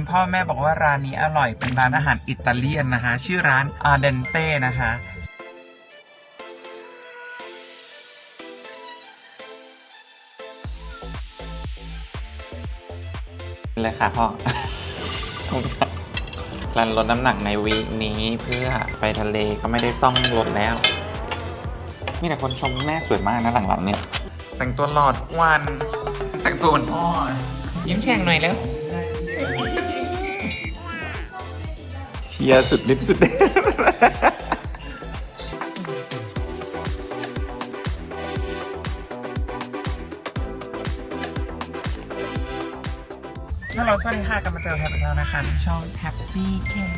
คุณพ่อแม่บอกว่าร้านนี้อร่อยเป็นร้านอาหารอิตาเลียนนะคะ ชื่อร้านอาเดนเต้นะคะเลยค่ะพ่อรันลดน้ำหนักในวีคนี้เพื่อไปทะเลก็ไม่ได้ต้องลดแล้ว มีแต่คนชมแม่สวยมากนะหลังๆเนี่ย แต่งตัวหลอดวัน แต่งตัวเหมือนพ่อยิ้มแฉ่งหน่อยแล้ว ชียร์สุดฤทธิ์สุดเดชฮัลโหลสวัสดีค่ะกลับมาเจอแท็บอีกแล้วนะคะที่ช่อง Happy Cake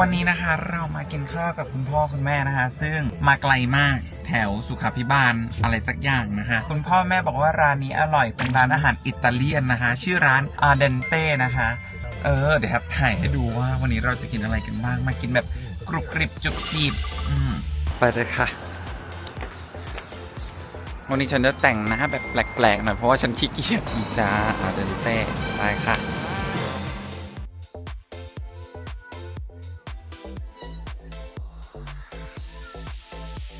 วันนี้นะคะเรามากินข้าวกับคุณพ่อคุณแม่นะคะ ซึ่งมาไกลมากแถวสุขาพิบาลอะไรสักอย่างนะคะ คุณพ่อแม่บอกว่าร้านนี้อร่อยเป็นร้านอาหารอิตาเลียนนะคะ ชื่อร้านอาเดนเต้นะคะ เออ เดี๋ยวครับถ่ายให้ดูว่าวันนี้เราจะกินอะไรกันบ้าง มากินแบบกรุบกริบจุบจีบ อืม ไปเลยค่ะ วันนี้ฉันจะแต่งหน้าแบบแปลกๆหน่อยเพราะว่าฉันขี้เกียจอีจ้าอาเดนเต้ไปค่ะ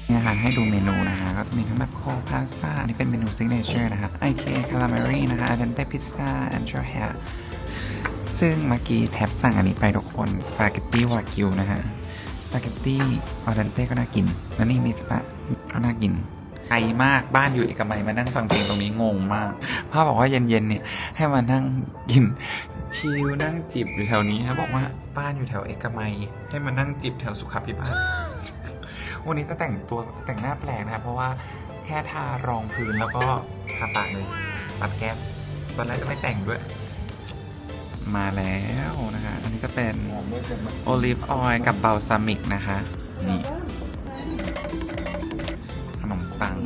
นี่นะคะให้ดูเมนูนะคะก็จะมีทั้งแบบโคพาสต้าอันนี้เป็นเมนูซิกเนเจอร์นะคะไอเคคาราเมรี่นะคะอาเดนเต้พิซซ่าแอนโชแฮ ซึ่งเมื่อกี้แท็บสั่งอันนี้ไปทุกคน สปาเกตตี้วากิวนะคะสปาเกตตี้อาเดนเต้ก็น่ากิน แล้วนี่มีสปาก็น่ากินไกลมากบ้านอยู่เอกมัยมานั่งฟังเพลงตรงนี้งงมากพ่อบอกว่าเย็นๆเนี่ยให้มานั่งกินชิลนั่งจิบอยู่แถวนี้ครับอกว่าบ้านอยู่แถวเอกมัย ให้มานั่งจิบแถวสุขาพิบาลวันนี้จะแต่งตัวแต่งหน้าแปลกนะเพราะว่าแค่ทารองพื้นแล้วก็ทาปากเลยปัดแก้มตอนแรกจะไม่แต่งด้วย มาแล้วนะคะ อันนี้จะเป็นโอลิฟออยล์กับเบลซามิกนะคะ นี่ ขนมปัง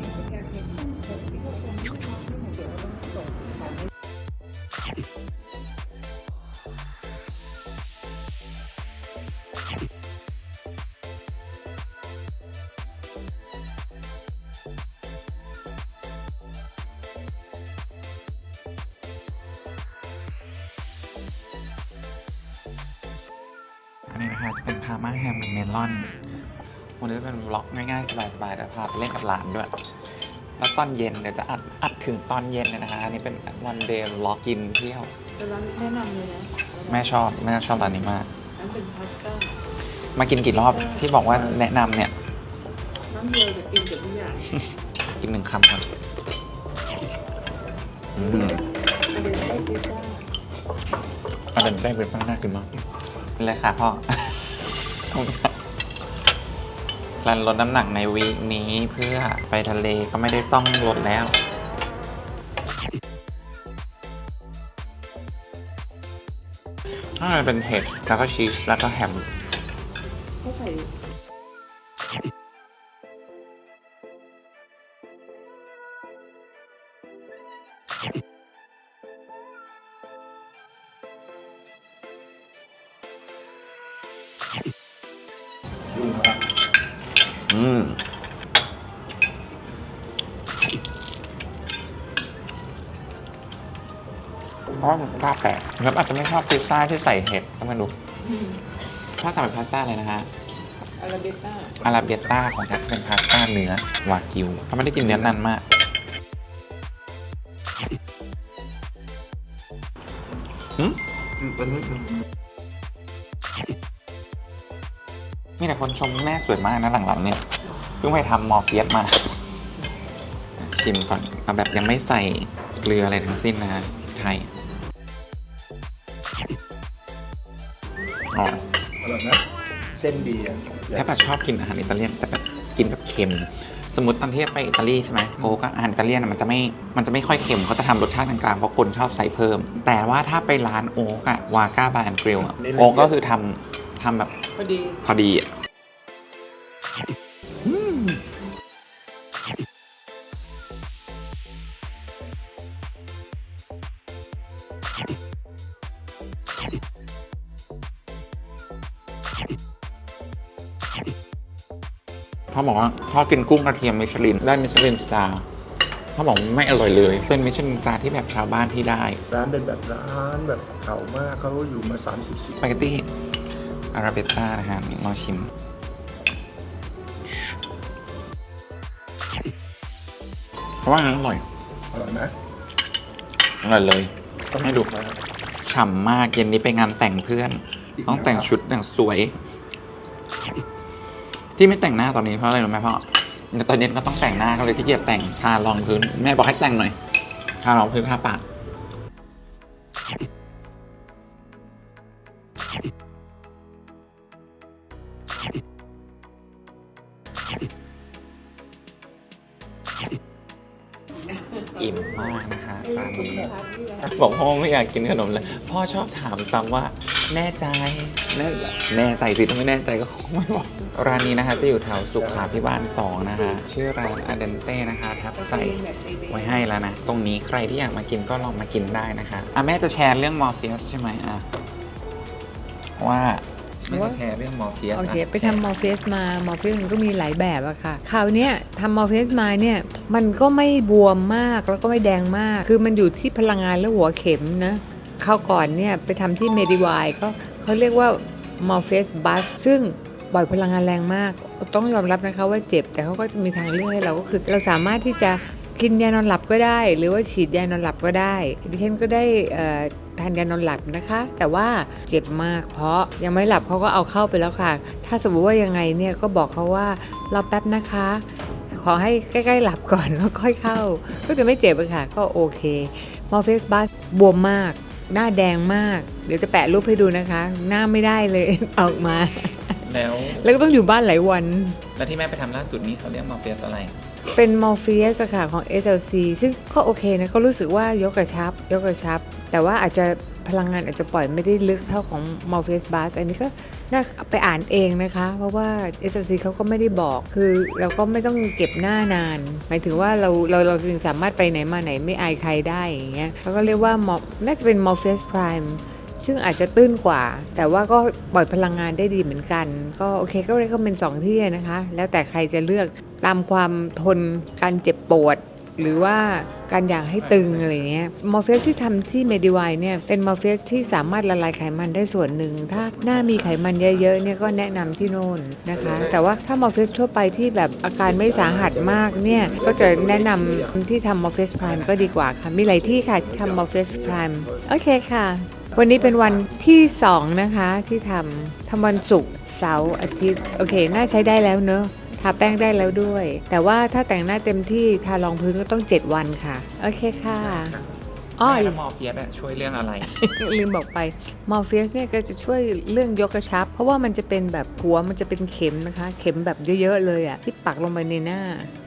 นนี้นะคะ จะเป็นพาม่าแฮมเมลอน วันนี้จะเป็นวล็อกง่ายๆ สบายๆแต่พาไปเล่นกับหลานด้วย แล้วตอนเย็นเดี๋ยวจะอัดอัดถึงตอนเย็นเลยนะคะ อันนี้เป็นวันเดย์ล็อกกินเที่ยว แต่ร้านแนะนำเลยนะแม่ชอบแม่ชอบร้านนี้มากร้านเป็นพาสต้ามากินกี่รอบที่บอกว่าแนะนำเนี่ย น้ำเดียวจะกินกับทุกอย่างกินหนึ่งคำครับอืมอันเดียวได้พิซซ่า อันนั้นได้เป็นป้าน่ากินมากเลยค่ะพ่อ รันลดน้ำหนักในวีคนี้เพื่อไปทะเลก็ไม่ได้ต้องลดแล้วถ้ามันเป็นเห็ดแล้วก็ชีสแล้วก็แฮม ก็ใส่ ราะว่ามันกล้าแปลกแล้วอาจจะไม่ชอบพิซซ่าที่ใส่เห็ดก็ไม่รู้ชอบสั่งเป็นพาสต้าเลยนะฮะอาราเบต้าอาราเบียต้าของแท็กเป็นพาสต้าเนื้อวากิวเขาไม่ได้กินเนื้อนานมากหืมมีแต่คนชมแม่สวยมากนะหลังๆเนี่ยเพิ่งไปทำมอร์เฟียสมา ชิมก่อนเอาแบบยังไม่ใส่เกลืออะไรทั้งสิ้นนะฮะพริกไทย อ๋ออร่อยนะเส้นดีอะแทบจะชอบกินอาหารอิตาเลียนแต่แบบกินแบบเค็ม สมมติตอนที่ไปอิตาลีใช่ไหมโอ้ก็อาหารอิตาเลียนอะมันจะไม่มันจะไม่ค่อยเค็มเขาจะทำรสชาติกลางๆเพราะคนชอบใส่เพิ่ม แต่ว่าถ้าไปร้านโอ๊กอะวาก้าบาร์แอนด์กริลอะโอ๊กก็คือทำทำแบบพอดีพอดีอะ เขาบอกว่าชอบกินกุ้งกระเทียมมิชลิน ได้มิชลินสตาร์เขาบอกไม่อร่อยเลย เป็นมิชลินสตาร์ที่แบบชาวบ้านที่ได้ ร้านเป็นแบบร้านแบบเก่ามากเขาอยู่มา 30สิบสปาเกตตี้อาราเบต้านะฮะลองชิมเพราะว่าอันนั้นอร่อย อร่อยไหมอร่อยเลยให้ดูฉ่ำมากเย็นนี้ไปงานแต่งเพื่อน ต้องแต่งชุดอย่างสวย ที่ไม่แต่งหน้าตอนนี้เพราะอะไรรู้ไหมพ่อเดี๋ยวตอนเย็นก็ต้องแต่งหน้าก็เลยที่เกียจแต่งทารองพื้นแม่บอกให้แต่งหน่อยทารองพื้นทาปาก บอกพ่อไม่อยากกินขนมเลยพ่อชอบถามซ้ำว่าแน่ใจแน่แน่ใจสิถ้าไม่แน่ใจก็คงไม่บอกร้านนี้นะคะ จะอยู่แถวสุขาพิบาล2นะคะชื่อร้านอเดนเต้นะคะทับใส่ไว้ให้แล้วนะ ตรงนี้ใครที่อยากมากินก็ลองมากินได้นะคะอะแม่จะแชร์เรื่องมอร์เฟียสใช่ไหมอะว่า แม่จะแชร์เรื่องมอร์เฟียสโอเคไปทำมอร์เฟสมามอร์เฟสมันก็มีหลายแบบอะค่ะคราวเนี้ยทำมอร์เฟสมาเนี่ยมันก็ไม่บวมมากแล้วก็ไม่แดงมาก คือมันอยู่ที่พลังงานและหัวเข็มนะคราวก่อนเนี่ยไปทำที่เมดิวายก็เขาเรียกว่ามอร์เฟสบัสซึ่งปล่อยพลังงานแรงมาก ต้องยอมรับนะคะว่าเจ็บแต่เขาก็จะมีทางเลือกให้เราก็คือ เราสามารถที่จะ กินยานอนหลับก็ได้ หรือว่าฉีดยานอนหลับก็ได้ดิฉันก็ได้เอ่อทานยานอนหลับนะคะ แต่ว่าเจ็บมาก เพราะยังไม่หลับเขาก็เอาเข้าไปแล้วค่ะ ถ้าสมมติว่ายังไงเนี่ยก็บอกเขาว่ารอแป๊บนะคะ ขอให้ใกล้ๆหลับก่อนแล้วค่อยเข้า ก็จะไม่เจ็บเลยค่ะ ก็โอเคมอร์เฟสบัสบวมมาก หน้าแดงมาก เดี๋ยวจะแปะรูปให้ดูนะคะ หน้าไม่ได้เลยออกมา แล้ว แล้วก็ต้องอยู่บ้านหลายวัน แล้วที่แม่ไปทำล่าสุดนี้เขาเรียกมอร์เฟียสอะไร เป็นมอร์ฟีสค่ะของ SLC ซึ่งก็โอเคนะก็รู้สึกว่ายกกระชับ ยกกระชับ แต่ว่าอาจจะพลังงานอาจจะปล่อยไม่ได้ลึกเท่าของ m o r p h e u s Bus อันนี้ก็น่าไปอ่านเองนะคะ เพราะว่า SLC เขาก็ไม่ได้บอกคือเราก็ไม่ต้องเก็บหน้านาน หมายถึงว่าเราเราเราจึงสามารถไปไหนมาไหนไม่อายใครได้อย่างเงี้ยเขาก็เรียกว่าน่าจะเป็น m o r p h e u s Prime ซึ่งอาจจะตื้นกว่า แต่ว่าก็ปล่อยพลังงานได้ดีเหมือนกัน ก็โอเคก็เลยก็เป็นสองที่นะคะ แล้วแต่ใครจะเลือกตามความทนการเจ็บปวดหรือว่าการอยากให้ตึงอะไรเงี้ย มอร์เฟสที่ทำที่เมดิวายเนี่ยเป็นมอร์เฟสที่สามารถละลายไขมันได้ส่วนหนึ่ง ถ้าหน้ามีไขมันเยอะๆเนี่ยก็แนะนำที่โน่นนะคะ แต่ว่าถ้ามอร์เฟสทั่วไปที่แบบอาการไม่สาหัสมากเนี่ยก็จะแนะนำที่ทำมอร์เฟสพร m มก็ดีกว่าค่ะ มีหลายที่ค่ะทำมอร์เฟสพร m มโอเคค่ะ วันนี้เป็นวันที่ 2 นะคะที่ทำทำวันศุกร์เสาร์อาทิตย์ โอเค น่าใช้ได้แล้วเนอะทาแป้งได้แล้วด้วย แต่ว่าถ้าแต่งหน้าเต็มที่ทารองพื้นก็ต้อง 7 วันค่ะ โอเคค่ะอ้อแม่แล้วมอร์เฟียสอะช่วยเรื่องอะไร ลืมบอกไปมอร์เฟียสเนี่ยก็จะช่วยเรื่องยกกระชับ เพราะว่ามันจะเป็นแบบหัวมันจะเป็นเข็มนะคะ เข็มแบบเยอะๆเลยอะ่ะที่ปักลงไปในหน้า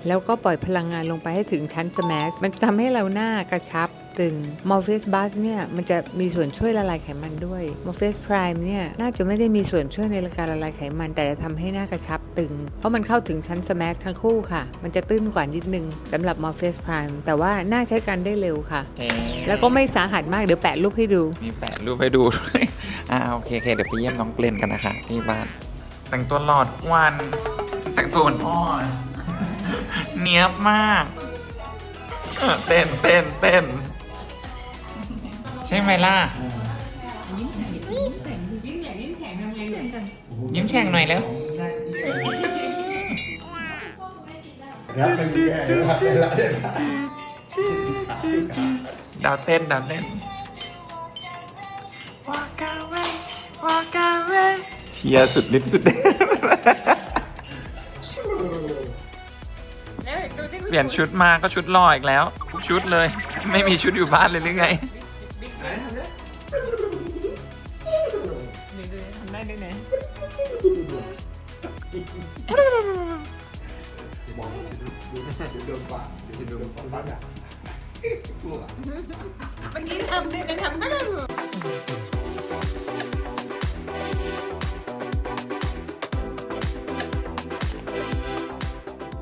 แล้วก็ปล่อยพลังงานลงไปให้ถึงชั้นสแมสมันจะทำให้เราหน้ากระชับตึงมอร์เฟสบัสเนี่ยมันจะมีส่วนช่วยละลายไขมันด้วยมอร์เฟสพร m มเนี่ยน่าจะไม่ได้มีส่วนช่วยในการละลายไขมัน แต่จะทำให้หน้ากระชับตึง เพราะมันเข้าถึงชั้นสแมสทั้งคู่ค่ะ มันจะตื้นกว่านิดนึงสำหรับมอร์เฟสพร m มแต่ว่าน่าใช้การได้เร็วค่ะแล้วก็ไม่สาหัสมากเดี๋ยวแปะรูปให้ดู มีแปะรูปให้ดูด้วยอ่าโอเคโอเคเดี๋ยวไปเยี่ยมน้องเกลนกันนะคะที่บ้าน แต่งตัวหลอดทุกวันแต่งตัวเหมือนพ่ออะเนี้ยบมากเออเต้นเต้นเต้น ใช่ไหมล่ะ ยิ้มแฉ่งหน่อยแล้วครับเป็นแย่แล้วแล้วดาวเต้นดาวเต้น Walk away Walk away เชียร์สุดฤทธิ์สุดเดชเปลี่ยนชุดมาก็ชุดรออีกแล้ว ทุกชุดเลย ไม่มีชุดอยู่บ้านเลยหรือไง มองดูหน้าเดี๋วโดนปาเดี๋ยวโดนปาดวันนี้ทำได้ไหทำ